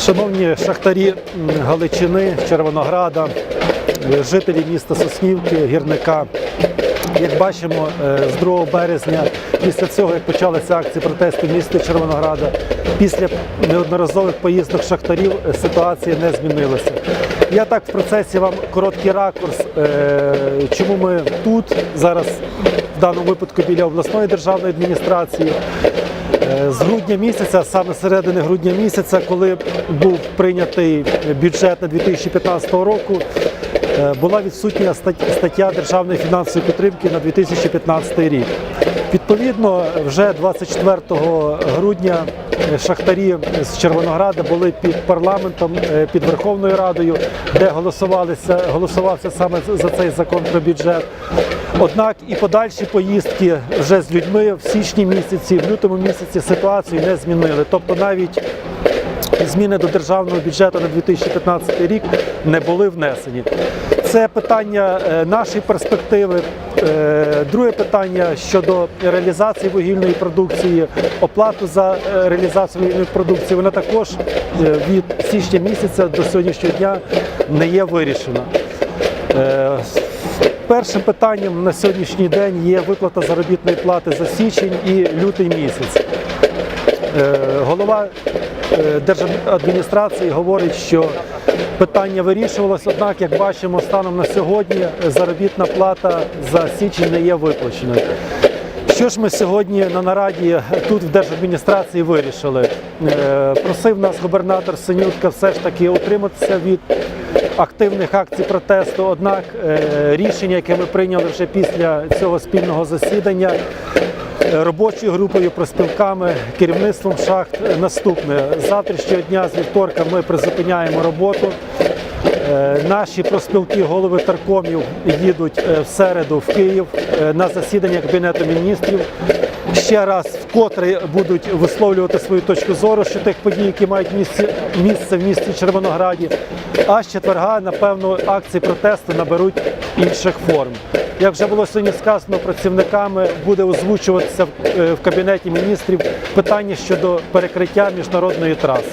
Шановні шахтарі Галичини, Червонограда, е, жителі міста Соснівки, гірника. Як бачимо, е, з 2 березня, після цього, як почалися акції протесту в місті Червонограда, після неодноразових поїздок шахтарів е, ситуація не змінилася. Я так в процесі вам короткий ракурс, чому ми тут зараз, в даному випадку біля обласної державної адміністрації. Е, З грудня місяця, саме середини грудня місяця, коли був прийнятий бюджет на 2015 року, е, була відсутня стат- стаття державної фінансової підтримки на 2015 рік. Відповідно, вже 24 грудня шахтарі з Червонограда були під парламентом, е, під Верховною Радою, де голосувалися, голосувався саме за цей закон про бюджет. Однак і подальші поїздки вже з людьми в січні місяці, в лютому місяці ситуацію не змінили. Тобто навіть зміни до державного бюджету на 2015 рік не були внесені. Це питання е, нашої перспективи. Е, Друге питання щодо реалізації вугільної продукції, оплату за е, реалізацію вугільної продукції, вона також від січня місяця до сьогоднішнього дня не є вирішена. Першим питанням на сьогоднішній день є виплата заробітної плати за січень і лютий місяць. Е, Голова е, держадміністрації говорить, що питання вирішувалось, однак, як бачимо, станом на сьогодні заробітна плата за січень не є виплаченою. Що ж ми сьогодні на нараді тут в держадміністрації вирішили? Е, Просив нас губернатор Синютка все ж таки утриматися від активних акцій протесту. Однак е, рішення, яке ми прийняли вже після цього спільного засідання, е, робочою групою, проспілками, керівництвом шахт е, наступне. З завтрашнього дня, з вівторка, ми призупиняємо роботу. Наші проспілки, голови таркомів їдуть в середу в Київ на засідання Кабінету міністрів. Ще раз вкотре будуть висловлювати свою точку зору щодо тих подій, які мають місце, місце в місті Червонограді. А з четверга, напевно, акції протесту наберуть інших форм. Як вже було сьогодні сказано, працівниками буде озвучуватися в, е, Кабінеті міністрів питання щодо перекриття міжнародної траси.